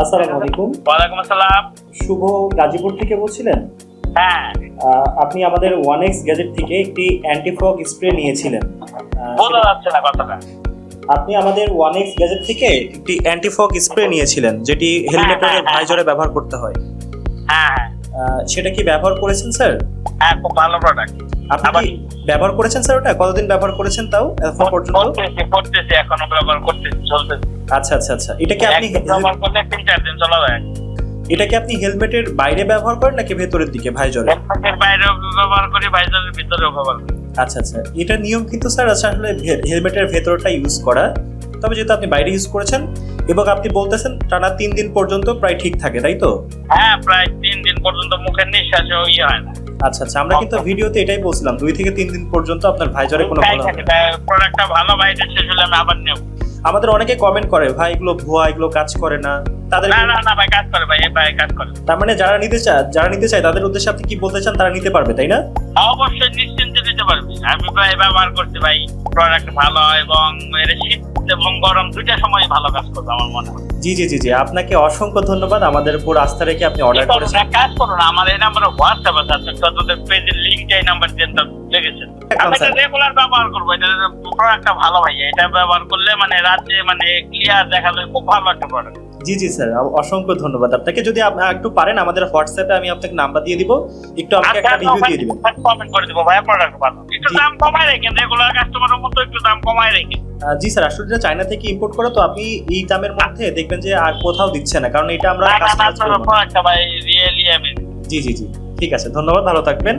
আসসালামু আলাইকুম। ওয়ালাইকুম আসসালাম। শুভ গাজীপুর থেকে বলছিলেন? হ্যাঁ। আপনি আমাদের ওয়ান এক্স গ্যাজেট থেকে একটি অ্যান্টিফগ স্প্রে নিয়েছিলেন। বোঝা যাচ্ছে না কথাটা। আপনি আমাদের ওয়ান এক্স গ্যাজেট থেকে একটি অ্যান্টিফগ স্প্রে নিয়েছিলেন যেটি হেলমেটের হ্যাঁ, হ্যাঁ। ভাইজরে ব্যবহার করতে হয়। হ্যাঁ হ্যাঁ। সেটা কি ব্যবহার করেছেন স্যার? হ্যাঁ খুব ভালো প্রোডাক্ট আপনি ব্যবহার করেছেন স্যার ওটা? কতদিন ব্যবহার করেছেন তাও? এখন পর্যন্ত? করতেছি করতেছি এখনও ব্যবহার করতেছি চলতেছে। আচ্ছা আচ্ছা আচ্ছা। এটা কি আপনি ব্যবহার করলে তিন চার দিন চলা যায়। এটা কি আপনি হেলমেটের বাইরে ব্যবহার করেন নাকি ভেতরের দিকে ভাইজরে হেলমেটের বাইরেও ব্যবহার করি ভাইজারের ভিতরেও ব্যবহার করি। আচ্ছা আচ্ছা। এটা নিয়ম কিন্তু স্যার আসলে হেলমেটের ভেতরটা ইউজ করা। তবে যেহেতু আপনি বাইরে ইউজ করেছেন এবং আপনি বলতেছেন টানা তিন দিন পর্যন্ত প্রায় ঠিক থাকে তাই তো? হ্যাঁ প্রায় তিন দিন পর্যন্ত মুখের নিঃশ্বাসেও ইয়ে হয় না। আচ্ছা আচ্ছা আমরা কিন্তু ভিডিওতে এটাই বলছিলাম দুই থেকে তিন দিন পর্যন্ত আপনার ভাইজরে কোনো ভালো হবে প্রোডাক্টটা ভালো বাইরে শেষ হলে আমি আবার নেব। আমাদের অনেকে কমেন্ট করে ভাই এগুলো ভুয়া এগুলো কাজ করে না। তাদের না না না ভাই কাজ করে ভাই এই ভাই কাজ করে। তার মানে যারা নিতে চায় যারা নিতে চায় তাদের উদ্দেশ্যে আপনি কি বলতে চান তারা নিতে পারবে তাই না? অবশ্যই পারবি আমি ব্যবহার করছি ভাই। প্রোডাক্ট ভালো এবং এর শীত এবং গরম দুইটা সময় ভালো কাজ করবে আমার মনে হয়। জি জি জি জি। আপনাকে অসংখ্য ধন্যবাদ। আমাদের উপর আস্থা রেখে আপনি অর্ডার করেছেন। কাজ করুন। আমার এই নাম্বারে হোয়াটসঅ্যাপ আছে। আপনি আপনাদের পেজের লিঙ্ক এই নাম্বার দিয়ে তো লিখেছেন আমি এটা রেগুলার ব্যবহার করব। এটা প্রোডাক্টটা ভালো ভাই। এটা ব্যবহার করলে মানে রাতে মানে ক্লিয়ার দেখা যায়। খুব ভালো একটা প্রোডাক্ট জি জি স্যার অসংখ্য ধন্যবাদ। আপনাকে যদি আপনি একটু পারেন আমাদের হোয়াটসঅ্যাপে আমি আপনাকে নাম্বার দিয়ে দিব। একটু আমাকে একটা রিভিউ দিয়ে দিবেন। কমেন্ট করে দেবো ভাই প্রোডাক্ট ভালো একটু দাম কমায় রেখেন রেগুলার কাস্টমারের মতো একটু দাম কমায় রেখেন। জি স্যার আসলে চায়না থেকে ইম্পোর্ট করে তো আপনি এই দামের মধ্যে দেখবেন যে আর কোথাও দিচ্ছে না কারণ এটা আমরা। প্রোডাক্টটা ভাই রিয়েলি আমি জি জি জি ঠিক আছে ধন্যবাদ ভালো থাকবেন।